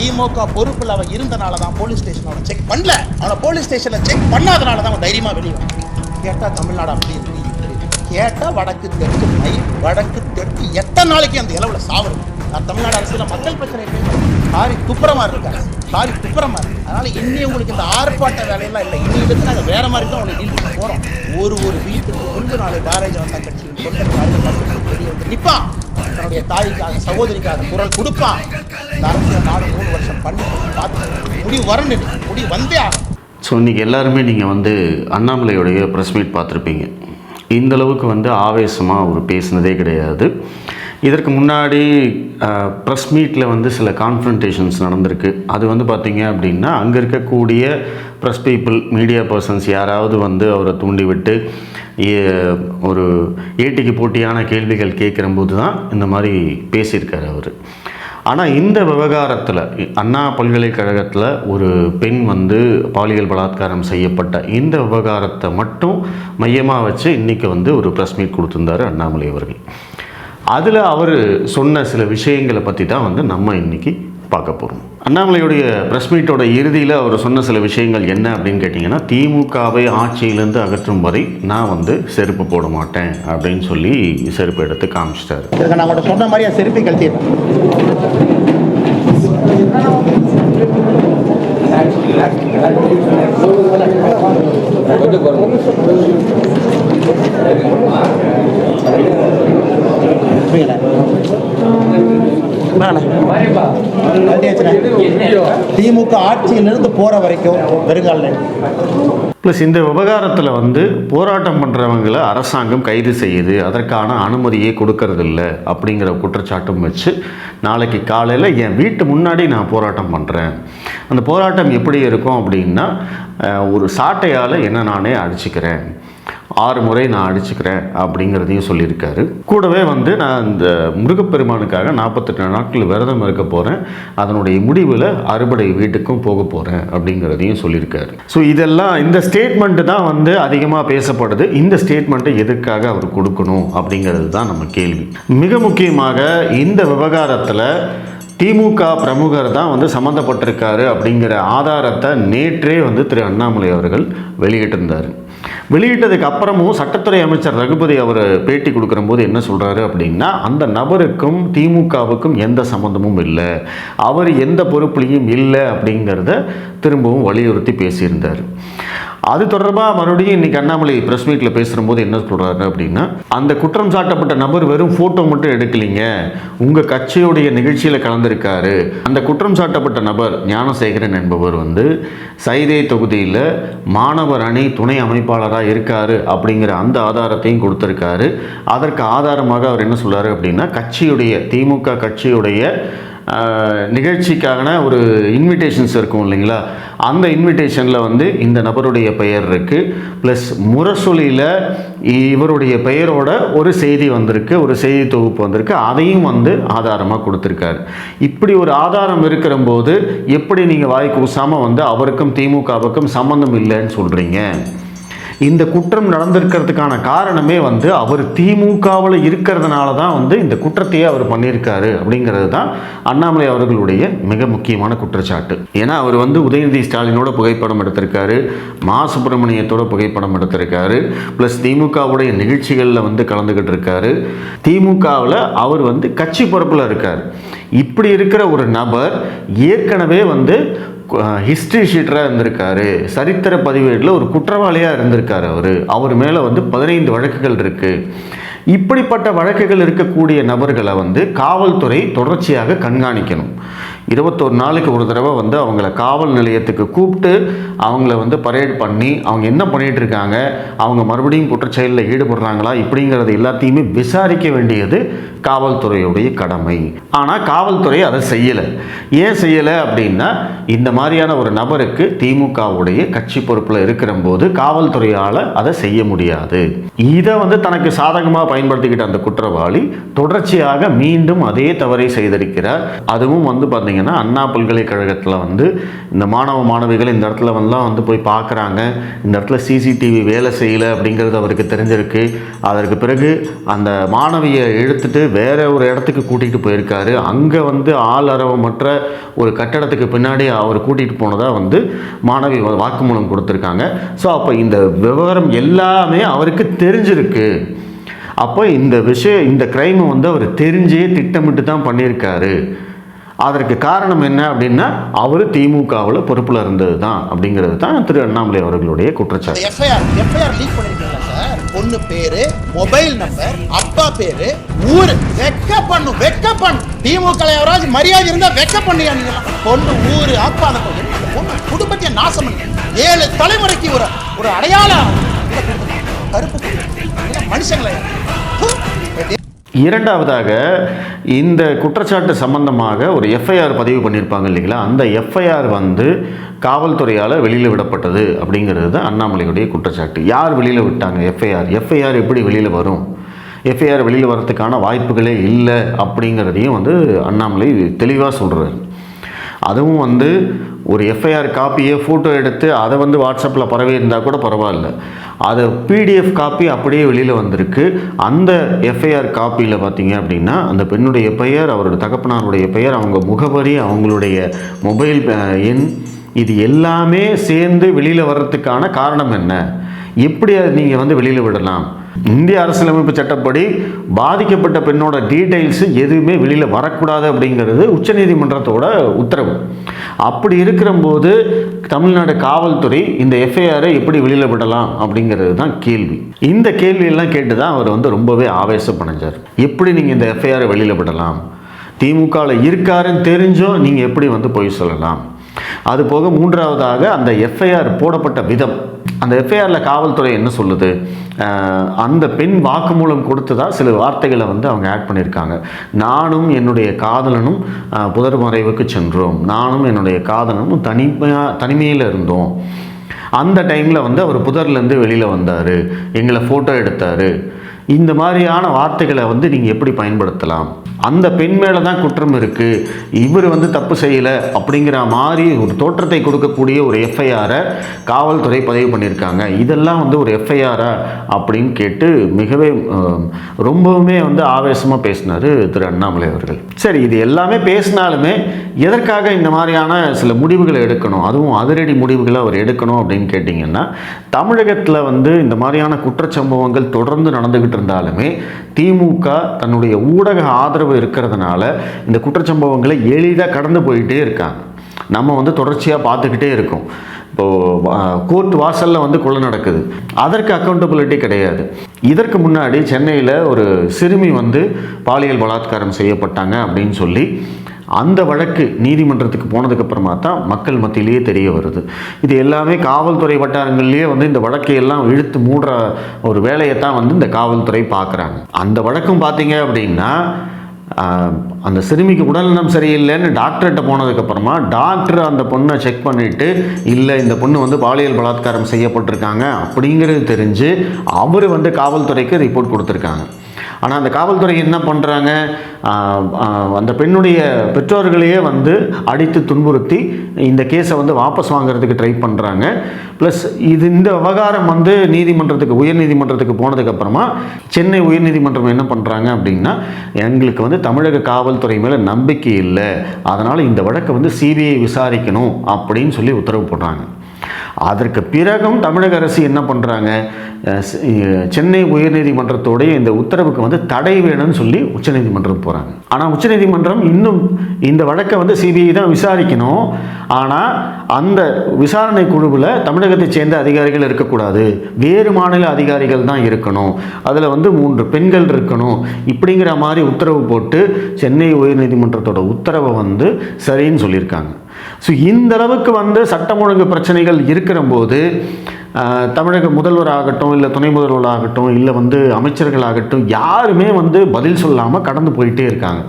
திமுக பொறுப்பில் அவன் இருந்தனால தான் போலீஸ் ஸ்டேஷன் அவனை செக் பண்ணல. அவனை போலீஸ் ஸ்டேஷனில் செக் பண்ணாதனால தான் அவன் தைரியமாக வெளியே கேட்டால் தமிழ்நாடு அப்படி இருக்கு கேட்டால் வடக்கு தெற்கு மை வடக்கு தெற்கு எத்தனை நாளைக்கு அந்த இளவில் சாவரும்? நான் தமிழ்நாடு அரசியல் மக்கள் பிரச்சனை சாரி துப்புரமாக இருக்காங்க சாரி துப்புரமாக இருக்கு அதனால் இன்னும் உங்களுக்கு இந்த ஆர்ப்பாட்ட வேலையெல்லாம் இல்லை. இன்னும் நாங்கள் வேறு மாதிரி தான் அவனை டீல் பண்ண ஒரு ஒரு வீட்டுக்கு முன்பு நாளை பாரதிய ஜனதா கட்சியின் தொண்டர்கள் வந்து நிற்பான் தன்னுடைய தாய்க்காக சகோதரிக்காக குரல் கொடுப்பான் இந்த அரசியல் நாடு மூணு வருஷம் பண்ணி பார்த்து முடிவு வரணும் முடிவு வந்தே ஆகும் ஸோ இன்றைக்கி எல்லாருமே நீங்கள் வந்து அண்ணாமலையுடைய ப்ரெஸ் மீட் பார்த்துருப்பீங்க. இந்தளவுக்கு வந்து ஆவேசமாக அவர் பேசினதே கிடையாது. இதற்கு முன்னாடி ப்ரெஸ் மீட்டில் வந்து சில கான்ஃபரன்டேஷன்ஸ் நடந்திருக்கு. அது வந்து பார்த்திங்க அப்படின்னா அங்கே இருக்கக்கூடிய ப்ரெஸ் பீப்புள் மீடியா பர்சன்ஸ் யாராவது வந்து அவரை தூண்டிவிட்டு ஏ- ஒரு ஏட்டிக்கு போட்டியான கேள்விகள் கேட்குறம்போது தான் இந்த மாதிரி பேசியிருக்காரு அவர். ஆனால் இந்த விவகாரத்தில் அண்ணா பல்கலைக்கழகத்தில் ஒரு பெண் வந்து பாலியல் பலாத்காரம் செய்யப்பட்ட இந்த விவகாரத்தை மட்டும் மையமாக வச்சு இன்றைக்கி வந்து ஒரு ப்ரெஸ் மீட் கொடுத்துருந்தாரு அண்ணாமலை அவர்கள். அதில் அவர் சொன்ன சில விஷயங்களை பற்றி தான் வந்து நம்ம இன்றைக்கி பார்க்க போகிறோம் அண்ணாமலையுடைய ப்ரெஸ் மீட்டோட இறுதியில் அவர் சொன்ன சில விஷயங்கள் என்ன அப்படின்னு கேட்டிங்கன்னா திமுகவை ஆட்சியிலேருந்து அகற்றும் வரை நான் வந்து செருப்பு போட மாட்டேன் அப்படின்னு சொல்லி செருப்பு எடுத்து காமிச்சிட்டாரு. நான் உங்கள்கிட்ட சொன்ன மாதிரி செருப்பி கழட்டிடுறேன். திமுக ஆட்சியிலிருந்து போற வரைக்கும் வெறுங்கால ப்ளஸ் இந்த விவகாரத்தில் வந்து போராட்டம் பண்ணுறவங்களை அரசாங்கம் கைது செய்யுது. அதற்கான அனுமதியே கொடுக்கறதில்ல அப்படிங்கிற குற்றச்சாட்டும் வச்சு நாளைக்கு காலையில் என் வீட்டு முன்னாடி நான் போராட்டம் பண்ணுறேன் அந்த போராட்டம் எப்படி இருக்கும் அப்படின்னா ஒரு சாட்டையால் என்ன நானே அடிச்சுக்கிறேன். ஆறு முறை நான் அடிச்சுக்கிறேன் அப்படிங்கிறதையும் சொல்லியிருக்காரு. கூடவே வந்து நான் இந்த முருகப்பெருமானுக்காக நாற்பத்தெட்டு நாட்கள் விரதம் இருக்க போகிறேன் அதனுடைய முடிவில் அறுபடை வீட்டுக்கும் போக போகிறேன் அப்படிங்கிறதையும் சொல்லியிருக்காரு. ஸோ இதெல்லாம் இந்த ஸ்டேட்மெண்ட்டு தான் வந்து அதிகமாக பேசப்படுது. இந்த ஸ்டேட்மெண்ட்டை எதற்காக அவர் கொடுக்கணும் அப்படிங்கிறது தான் நம்ம கேள்வி. மிக முக்கியமாக இந்த விவகாரத்தில் திமுக பிரமுகர் தான் வந்து சம்மந்தப்பட்டிருக்காரு அப்படிங்கிற ஆதாரத்தை நேற்றே வந்து திரு அண்ணாமலை அவர்கள் வெளியிட்டிருந்தார். வெளியிட்டதுக்கு அப்புறமும் சட்டத்துறை அமைச்சர் ரகுபதி அவர் பேட்டி கொடுக்குறம்போது என்ன சொல்கிறாரு அப்படின்னா அந்த நபருக்கும் திமுகவுக்கும் எந்த சம்மந்தமும் இல்லை. அவர் எந்த பொறுப்புலையும் இல்லை அப்படிங்கிறத திரும்பவும் வலியுறுத்தி பேசியிருந்தார். அது தொடர்பாக மறுபடியும் இன்றைக்கி அண்ணாமலை ப்ரெஸ் மீட்டில் பேசுகிறபோது என்ன சொல்கிறாரு அப்படின்னா அந்த குற்றம் சாட்டப்பட்ட நபர் வெறும் ஃபோட்டோ மட்டும் எடுக்கலைங்க. உங்கள் கட்சியுடைய நிகழ்ச்சியில் கலந்துருக்காரு. அந்த குற்றம் சாட்டப்பட்ட நபர் ஞானசேகரன் என்பவர் வந்து சைதை தொகுதியில் மாணவர் அணி துணை அமைப்பாளராக இருக்கார் அப்படிங்கிற அந்த ஆதாரத்தையும் கொடுத்துருக்காரு. அதற்கு ஆதாரமாக அவர் என்ன சொல்கிறார் அப்படின்னா கட்சியுடைய திமுக கட்சியுடைய நிகழ்ச்சிக்கான ஒரு இன்விடேஷன்ஸ் இருக்கும் இல்லைங்களா? அந்த இன்விடேஷனில் வந்து இந்த நபருடைய பெயர் இருக்குது ப்ளஸ் முரசொலியில் இவருடைய பெயரோட ஒரு செய்தி வந்திருக்கு ஒரு செய்தி தொகுப்பு வந்திருக்கு. அதையும் வந்து ஆதாரமாக கொடுத்துருக்காரு. இப்படி ஒரு ஆதாரம் இருக்கிற போது எப்படி நீங்கள் வாய் கூசாமல் வந்து அவருக்கும் திமுகவுக்கும் சம்மந்தம் இல்லைன்னு சொல்கிறீங்க இந்த குற்றம் நடந்திருக்கிறதுக்கான காரணமே வந்து அவர் திமுகவில் இருக்கிறதுனால தான் வந்து இந்த குற்றத்தையே அவர் பண்ணியிருக்காரு அப்படிங்கிறது தான் அண்ணாமலை அவர்களுடைய மிக முக்கியமான குற்றச்சாட்டு. ஏன்னா அவர் வந்து உதயநிதி ஸ்டாலினோட புகைப்படம் எடுத்திருக்காரு மா சுப்பிரமணியத்தோட புகைப்படம் எடுத்திருக்காரு ப்ளஸ் திமுகவுடைய நிகழ்ச்சிகளில் வந்து கலந்துக்கிட்டு இருக்காரு. திமுகவில் அவர் வந்து கட்சி பொறுப்பில் இருக்கார். இப்படி இருக்கிற ஒரு நபர் ஏற்கனவே வந்து ஹிஸ்ட்ரி ஷீட்டராக இருந்திருக்காரு. சரித்திர பதிவேட்டில் ஒரு குற்றவாளியாக இருந்திருக்கார் அவர். அவர் மேலே வந்து பதினைந்து வழக்குகள் இருக்குது இப்படிப்பட்ட வழக்குகள் இருக்கக்கூடிய நபர்களை வந்து காவல்துறை தொடர்ச்சியாக கண்காணிக்கணும். இருபத்தொரு நாளைக்கு ஒரு தடவை வந்து அவங்கள காவல் நிலையத்துக்கு கூப்பிட்டு அவங்கள வந்து பரேட் பண்ணி அவங்க என்ன பண்ணிகிட்டு இருக்காங்க அவங்க மறுபடியும் குற்றச்செயலில் ஈடுபடுறாங்களா இப்படிங்கிறது எல்லாத்தையுமே விசாரிக்க வேண்டியது காவல்துறையுடைய கடமை. ஆனால் காவல்துறை அதை செய்யலை. ஏன் செய்யலை அப்படின்னா இந்த மாதிரியான ஒரு நபருக்கு திமுகவுடைய கட்சி பொறுப்பில் இருக்கிற போது காவல்துறையால் அதை செய்ய முடியாது. இதை வந்து தனக்கு சாதகமாக பயன்படுத்திக்கிட்ட அந்த குற்றவாளி தொடர்ச்சியாக மீண்டும் அதே தவறை செய்திருக்கிறார். அதுவும் வந்து பார்த்தீங்கன்னா அண்ணா பல்கலைக்கழகத்தில் வந்து இந்த மாணவ மாணவிகள் இந்த இடத்துல வந்துலாம் வந்து போய் பார்க்குறாங்க. இந்த இடத்துல சிசிடிவி வேலை செய்யலை அப்படிங்கிறது அவருக்கு தெரிஞ்சிருக்கு. அதற்கு பிறகு அந்த மாணவியை இழுத்துட்டு வேற ஒரு இடத்துக்கு கூட்டிகிட்டு போயிருக்காரு. அங்கே வந்து ஆள் அரவமற்ற ஒரு கட்டடத்துக்கு பின்னாடி அவர் கூட்டிகிட்டு போனதாக வந்து மாணவி வாக்குமூலம் கொடுத்துருக்காங்க. ஸோ அப்போ இந்த விவரம் எல்லாமே அவருக்கு தெரிஞ்சிருக்கு. அப்போ இந்த விஷயம் இந்த கிரைமை வந்து அவர் தெரிஞ்சே திட்டமிட்டு தான் பண்ணியிருக்காரு. அதற்கு காரணம் என்ன அப்படின்னா அவர் திமுகவில் பொறுப்பில் இருந்தது தான் அப்படிங்கிறது தான் திரு அண்ணாமலை அவர்களுடைய குற்றச்சாட்டு. எஃப்ஐஆர் எஃப்ஐஆர் லீக் பண்ணிருக்கீங்களா சார். பொண்ணு பேரு மொபைல் நம்பர் அப்பா பேரு ஊரு. வெக்க பண்ணும் வெக்க பண்ணும் திமுக யாராவது மரியாதை இருந்தா வெக்க பண்ணியா பொண்ணு ஊரு அப்பா அந்த பொண்ணு. குடும்பத்தையே நாசம் பண்ணி ஏழு தலைமுறைக்கு ஒரு ஒரு அடையாளம். கருப்பு மனுஷங்களை. இரண்டாவதாக இந்த குற்றச்சாட்டு சம்பந்தமாக ஒரு எஃப்ஐஆர் பதிவு பண்ணியிருப்பாங்க இல்லைங்களா? அந்த எஃப்ஐஆர் வந்து காவல்துறையால் வெளியில் விடப்பட்டது அப்படிங்கிறது தான் அண்ணாமலையுடைய குற்றச்சாட்டு. யார் வெளியில் விட்டாங்க எஃப்ஐஆர் எஃப்ஐஆர் எப்படி வெளியில் வரும்? எஃப்ஐஆர் வெளியில் வரத்துக்கான வாய்ப்புகளே இல்லை அப்படிங்கிறதையும் வந்து அண்ணாமலை தெளிவாக சொல்கிறார் அதுவும் வந்து ஒரு எஃப்ஐஆர் காப்பியை ஃபோட்டோ எடுத்து அதை வந்து வாட்ஸ்அப்பில் பரவி இருந்தால் கூட பரவாயில்ல. அது பிடிஎஃப் காப்பி அப்படியே வெளியில் வந்திருக்கு. அந்த எஃப்ஐஆர் காப்பியில் பார்த்தீங்க அப்படின்னா அந்த பெண்ணுடைய பெயர் அவரோட தகப்பனாருடைய பெயர் அவங்க முகவரி அவங்களுடைய மொபைல் எண் இது எல்லாமே சேர்ந்து வெளியில் வர்றதுக்கான காரணம் என்ன? எப்படி அதை நீங்கள் வந்து வெளியில் விடலாம்? இந்திய அரசியலமைப்பு சட்டப்படி பாதிக்கப்பட்ட பெண்ணோட டீட்டெயில்ஸ் எதுவுமே வெளியில் வரக்கூடாது அப்படிங்கிறது உச்சநீதிமன்றத்தோட உத்தரவு. அப்படி இருக்கிறம்போது தமிழ்நாடு காவல்துறை இந்த எஃப்ஐஆரை எப்படி வெளியில் விடலாம் அப்படிங்கிறது தான் கேள்வி. இந்த கேள்வியெல்லாம் கேட்டு தான் அவர் வந்து ரொம்பவே ஆவேசப்படைஞ்சார். எப்படி நீங்கள் இந்த எஃப்ஐஆரை வெளியில் விடலாம்? திமுகவில் இருக்காருன்னு தெரிஞ்சும் நீங்கள் எப்படி வந்து பொய் சொல்லலாம்? அது போக மூன்றாவதாக அந்த எஃப்ஐஆர் போடப்பட்ட விதம். அந்த எஃப்ஐஆரில் காவல்துறை என்ன சொல்லுது? அந்த பெண் வாக்குமூலம் கொடுத்ததா சில வார்த்தைகளை வந்து அவங்க ஆட் பண்ணியிருக்காங்க. நானும் என்னுடைய காதலனும் புதர் மறைவுக்கு சென்றோம். நானும் என்னுடைய காதலனும் தனிமையாக தனிமையில் இருந்தோம். அந்த டைமில் வந்து அவர் புதர்லேருந்து வெளியில் வந்தார். எங்களை ஃபோட்டோ எடுத்தார். இந்த மாதிரியான வார்த்தைகளை வந்து நீங்கள் எப்படி பயன்படுத்தலாம்? அந்த பெண் மேலே தான் குற்றம் இருக்குது இவர் வந்து தப்பு செய்யலை அப்படிங்கிற மாதிரி ஒரு தோற்றத்தை கொடுக்கக்கூடிய ஒரு எஃப்ஐஆரை காவல்துறை பதிவு பண்ணியிருக்காங்க. இதெல்லாம் வந்து ஒரு எஃப்ஐஆரா அப்படின்னு கேட்டு மிகவே ரொம்பவுமே வந்து ஆவேசமாக பேசினார் திரு அண்ணாமலை அவர்கள். சரி இது எல்லாமே பேசினாலுமே எதற்காக இந்த மாதிரியான சில முடிவுகளை எடுக்கணும்? அதுவும் அதிரடி முடிவுகளை அவர் எடுக்கணும் அப்படின்னு கேட்டிங்கன்னா தமிழகத்தில் வந்து இந்த மாதிரியான குற்றச்சம்பவங்கள் தொடர்ந்து நடந்துக்கிட்டு இருந்தாலுமே திமுக தன்னுடைய ஊடக ஆதரவு இருக்கிறதுனால இந்த குற்றச்சம்பவங்களை எளிதாக கடந்து போயிட்டே இருக்காங்க. நம்ம வந்து தொடர்ச்சியாக பார்த்துக்கிட்டே இருக்கோம். இப்போது கோர்ட் வாசலில் வந்து கொலை நடக்குது. அதற்கு அக்கௌண்டபிலிட்டி கிடையாது. இதற்கு முன்னாடி சென்னையில் ஒரு சிறுமி வந்து பாலியல் பலாத்காரம் செய்யப்பட்டாங்க அப்படின்னு சொல்லி அந்த வழக்கு நீதிமன்றத்துக்கு போனதுக்கப்புறமா தான் மக்கள் மத்தியிலேயே தெரிய வருது. இது எல்லாமே காவல்துறை வட்டாரங்கள்லேயே வந்து இந்த வழக்கை எல்லாம் இழுத்து மூடுற ஒரு வேலையை தான் வந்து இந்த காவல்துறை பார்க்குறாங்க. அந்த வழக்கும் பார்த்தீங்க அப்படின்னா அந்த சிறுமிக்கு உடல்நலம் சரியில்லைன்னு டாக்டர்கிட்ட போனதுக்கப்புறமா டாக்டர் அந்த பொண்ணை செக் பண்ணிவிட்டு இல்லை இந்த பொண்ணு வந்து பாலியல் பலாத்காரம் செய்யப்பட்டிருக்காங்க. அப்படிங்கிறது தெரிஞ்சு அவர் வந்து காவல்துறைக்கு ரிப்போர்ட் கொடுத்துருக்காங்க. ஆனால் அந்த காவல்துறை என்ன பண்ணுறாங்க அந்த பெண்ணுடைய பெற்றோர்களையே வந்து அடித்து துன்புறுத்தி இந்த கேஸை வந்து வாபஸ் வாங்குறதுக்கு ட்ரை பண்ணுறாங்க ப்ளஸ் இது இந்த விவகாரம் வந்து நீதிமன்றத்துக்கு உயர்நீதிமன்றத்துக்கு போனதுக்கப்புறமா சென்னை உயர்நீதிமன்றம் என்ன பண்ணுறாங்க அப்படின்னா எங்களுக்கு வந்து தமிழக காவல்துறை மேலே நம்பிக்கை இல்லை. அதனால் இந்த வழக்கை வந்து சிபிஐ விசாரிக்கணும் அப்படின்னு சொல்லி உத்தரவு போடுறாங்க. அதற்கு பிறகும் தமிழக அரசு என்ன பண்ணுறாங்க சென்னை உயர்நீதிமன்றத்தோடைய இந்த உத்தரவுக்கு வந்து தடை வேணும்னு சொல்லி உச்சநீதிமன்றம் போகிறாங்க ஆனால் உச்சநீதிமன்றம் இன்னும் இந்த வழக்கை வந்து சிபிஐ தான் விசாரிக்கணும். ஆனால் அந்த விசாரணை குழுவில் தமிழகத்தைச் சேர்ந்த அதிகாரிகள் இருக்கக்கூடாது. வேறு மாநில அதிகாரிகள் தான் இருக்கணும். அதில் வந்து மூன்று பெண்கள் இருக்கணும். இப்படிங்கிற மாதிரி உத்தரவு போட்டு சென்னை உயர்நீதிமன்றத்தோட உத்தரவை வந்து சரின்னு சொல்லியிருக்காங்க. ஸோ இந்த அளவுக்கு வந்து சட்டம் ஒழுங்கு பிரச்சனைகள் இருக்கிற போது தமிழக முதல்வராகட்டும் இல்லை துணை முதல்வராகட்டும் இல்லை வந்து அமைச்சர்களாகட்டும் யாருமே வந்து பதில் சொல்லாமல் கடந்து போயிட்டே இருக்காங்க.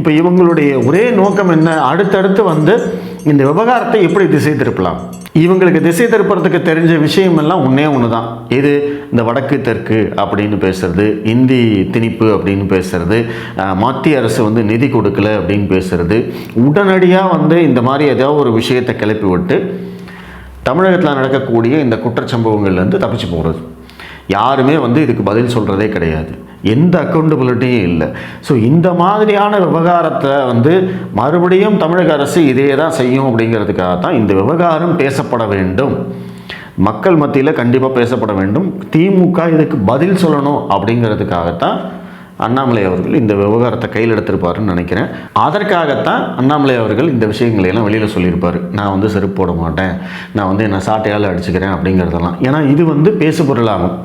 இப்போ இவங்களுடைய ஒரே நோக்கம் என்ன? அடுத்தடுத்து வந்து இந்த விவகாரத்தை எப்படி திசை திருப்பலாம்? இவங்களுக்கு திசை திருப்புறதுக்கு தெரிஞ்ச விஷயம் எல்லாம் ஒன்றே ஒன்று தான் இது இந்த வடக்கு தெற்கு அப்படின்னு பேசுறது இந்தி திணிப்பு அப்படின்னு பேசுறது மத்திய அரசு வந்து நிதி கொடுக்கல அப்படின்னு பேசுறது. உடனடியாக வந்து இந்த மாதிரி ஏதாவது ஒரு விஷயத்தை கிளப்பி விட்டு தமிழகத்தில் நடக்கக்கூடிய இந்த குற்றச்சம்பவங்கள்லேருந்து தப்பிச்சு போகிறது யாருமே வந்து இதுக்கு பதில் சொல்கிறதே கிடையாது. எந்த அக்கௌண்டபிலிட்டியும் இல்லை. ஸோ இந்த மாதிரியான விவகாரத்தை வந்து மறுபடியும் தமிழக அரசு இதே தான் செய்யும் அப்படிங்கிறதுக்காக தான் இந்த விவகாரம் பேசப்பட வேண்டும். மக்கள் மத்தியில் கண்டிப்பாக பேசப்பட வேண்டும். திமுக இதுக்கு பதில் சொல்லணும் அப்படிங்கிறதுக்காகத்தான் அண்ணாமலை அவர்கள் இந்த விவகாரத்தை கையில் எடுத்திருப்பாருன்னு நினைக்கிறேன். அதற்காகத்தான் அண்ணாமலை அவர்கள் இந்த விஷயங்களை எல்லாம் வெளியில் சொல்லியிருப்பார். நான் வந்து செருப்பு போட மாட்டேன். நான் வந்து என்ன சாட்டையால் அடிச்சுக்கிறேன் அப்படிங்கிறதெல்லாம். ஏன்னா இது வந்து பேசுபொருளாகும்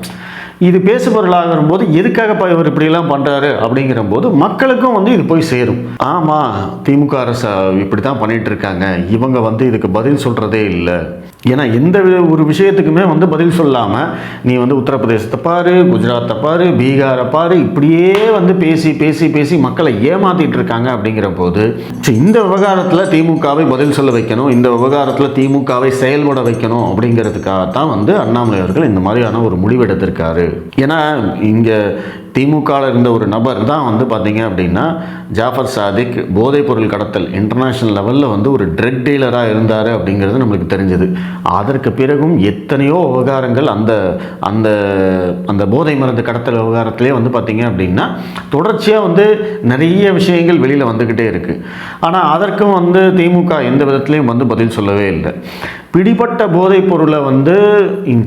இது பேசு பொருளாகிற போது எதுக்காகப்பா இவர் இப்படிலாம் பண்ணுறாரு அப்படிங்கிற போது மக்களுக்கும் வந்து இது போய் சேரும். ஆமாம் திமுக அரசு இப்படி தான் பண்ணிகிட்டு இருக்காங்க. இவங்க வந்து இதுக்கு பதில் சொல்கிறதே இல்லை. ஏன்னா எந்த ஒரு விஷயத்துக்குமே வந்து பதில் சொல்லாமல் நீ வந்து உத்தரப்பிரதேசத்தை பாரு குஜராத்தை பாரு பீகாரை பாரு இப்படியே வந்து பேசி பேசி பேசி மக்களை ஏமாத்திட்டு இருக்காங்க அப்படிங்கிற போது சரி, இந்த விவகாரத்தில் திமுகவை பதில் சொல்ல வைக்கணும் இந்த விவகாரத்தில் திமுகவை செயல்பட வைக்கணும் அப்படிங்கிறதுக்காகத்தான் வந்து அண்ணாமலை அவர்கள் இந்த மாதிரியான ஒரு முடிவு எடுத்திருக்காரு ஏன்னா இங்கே திமுகவில் இருந்த ஒரு நபர் தான் வந்து பார்த்தீங்க அப்படின்னா ஜாஃபர் சாதிக் போதைப் பொருள் கடத்தல் இன்டர்நேஷ்னல் லெவலில் வந்து ஒரு ட்ரெட் டீலராக இருந்தார் அப்படிங்கிறது நம்மளுக்கு தெரிஞ்சது. அதற்கு பிறகும் எத்தனையோ விவகாரங்கள் அந்த அந்த அந்த போதை மருந்து கடத்தல் விவகாரத்திலே வந்து பார்த்தீங்க அப்படின்னா தொடர்ச்சியாக வந்து நிறைய விஷயங்கள் வெளியில் வந்துக்கிட்டே இருக்குது ஆனால் அதற்கும் வந்து திமுக எந்த விதத்துலேயும் வந்து பதில் சொல்லவே இல்லை. பிடிப்பட்ட போதைப் பொருளை வந்து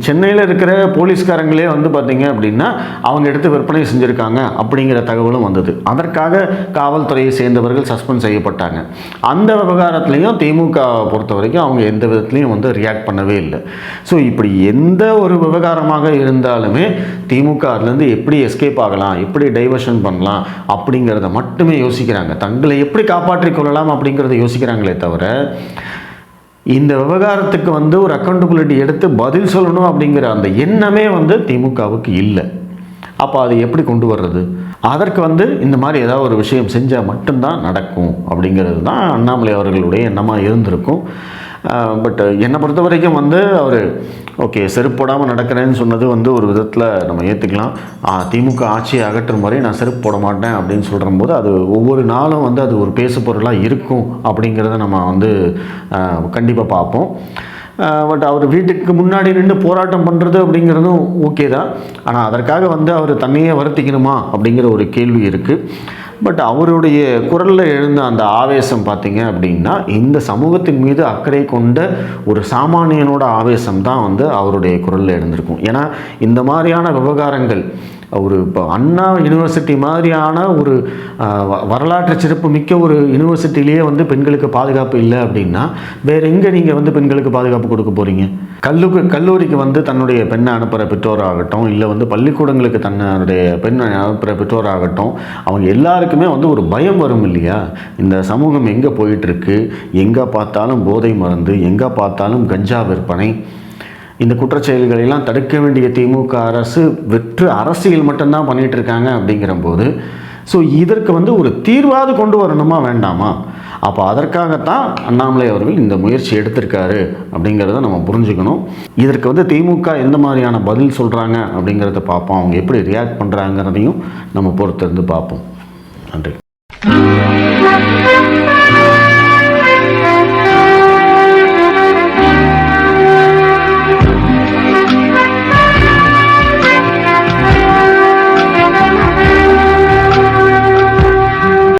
சென்னையில் இருக்கிற போலீஸ்காரங்களே வந்து பார்த்தீங்க அப்படின்னா அவங்க எடுத்து விற்பனை செஞ்சுருக்காங்க அப்படிங்கிற தகவலும் வந்தது. அதற்காக காவல்துறையை சேர்ந்தவர்கள் சஸ்பெண்ட் செய்யப்பட்டாங்க. அந்த விவகாரத்துலேயும் திமுக பொறுத்த வரைக்கும் அவங்க எந்த விதத்துலையும் வந்து ரியாக்ட் பண்ணவே இல்லை. ஸோ இப்படி எந்த ஒரு விவகாரமாக இருந்தாலுமே திமுக அதுலேருந்து எப்படி எஸ்கேப் ஆகலாம் எப்படி டைவர்ஷன் பண்ணலாம் அப்படிங்கிறத மட்டுமே யோசிக்கிறாங்க. தங்களை எப்படி காப்பாற்றிக் கொள்ளலாம் அப்படிங்கிறத யோசிக்கிறாங்களே தவிர இந்த விவகாரத்துக்கு வந்து ஒரு அக்கௌண்டபிலிட்டி எடுத்து பதில் சொல்லணும் அப்படிங்கிற அந்த எண்ணமே வந்து திமுகவுக்கு இல்லை. அப்போ அதை எப்படி கொண்டு வர்றது? அதற்கு வந்து இந்த மாதிரி ஏதாவது ஒரு விஷயம் செஞ்சால் மட்டும்தான் நடக்கும் அப்படிங்கிறது தான் அண்ணாமலை அவர்களுடைய எண்ணமாக இருந்திருக்கும். பட் என்னை பொறுத்த வரைக்கும் வந்து அவர் ஓகே செருப்போடாமல் நடக்கிறேன்னு சொன்னது வந்து ஒரு விதத்தில் நம்ம ஏற்றுக்கலாம் திமுக ஆட்சியை அகற்றும் வரை நான் செருப்பு போட மாட்டேன் அப்படின்னு சொல்கிற போது அது ஒவ்வொரு நாளும் வந்து அது ஒரு பேசு பொருளாக இருக்கும் அப்படிங்கிறத நம்ம வந்து கண்டிப்பாக பார்ப்போம். பட் அவர் வீட்டுக்கு முன்னாடி நின்று போராட்டம் பண்ணுறது அப்படிங்கிறதும் ஓகே தான். ஆனால் அதற்காக வந்து அவர் தன்னையே வருத்திக்கணுமா அப்படிங்கிற ஒரு கேள்வி இருக்குது பட் அவருடைய குரலில் எழுந்த அந்த ஆவேசம் பார்த்தீங்க அப்படின்னா இந்த சமூகத்தின் மீது அக்கறை கொண்ட ஒரு சாமானியனோட ஆவேசம் தான் வந்து அவருடைய குரலில் எழுந்திருக்கும். ஏன்னா இந்த மாதிரியான விவகாரங்கள் ஒரு இப்போ அண்ணா யூனிவர்சிட்டி மாதிரியான ஒரு வ- வரலாற்று சிறப்பு மிக்க ஒரு யூனிவர்சிட்டிலேயே வந்து பெண்களுக்கு பாதுகாப்பு இல்லை அப்படின்னா வேற எங்கே நீங்கள் வந்து பெண்களுக்கு பாதுகாப்பு கொடுக்க போகிறீங்க கல்லுக்கு கல்லூரிக்கு வந்து தன்னுடைய பெண்ணை அனுப்புகிற பெற்றோராகட்டும் இல்லை வந்து பள்ளிக்கூடங்களுக்கு தன்னுடைய பெண்ணை அனுப்புகிற பெற்றோராகட்டும் அவங்க எல்லாருக்குமே வந்து ஒரு பயம் வரும் இல்லையா? இந்த சமூகம் எங்கே போயிட்டுருக்கு எங்கே பார்த்தாலும் போதை மருந்து எங்கே பார்த்தாலும் கஞ்சா விற்பனை? இந்த குற்றச்செயல்களெல்லாம் தடுக்க வேண்டிய திமுக அரசு வெற்று அரசியல் மட்டும்தான் பண்ணிகிட்டு இருக்காங்க அப்படிங்கிறபோது ஸோ இதற்கு வந்து ஒரு தீர்வாது கொண்டு வரணுமா வேண்டாமா? அப்போ அதற்காகத்தான் அண்ணாமலை அவர்கள் இந்த முயற்சி எடுத்திருக்காரு அப்படிங்கிறத நம்ம புரிஞ்சுக்கணும். இதற்கு வந்து திமுக எந்த மாதிரியான பதில் சொல்கிறாங்க அப்படிங்கிறத பார்ப்போம். அவங்க எப்படி ரியாக்ட் பண்ணுறாங்கிறதையும் நம்ம பொறுத்திருந்து பார்ப்போம். நன்றி.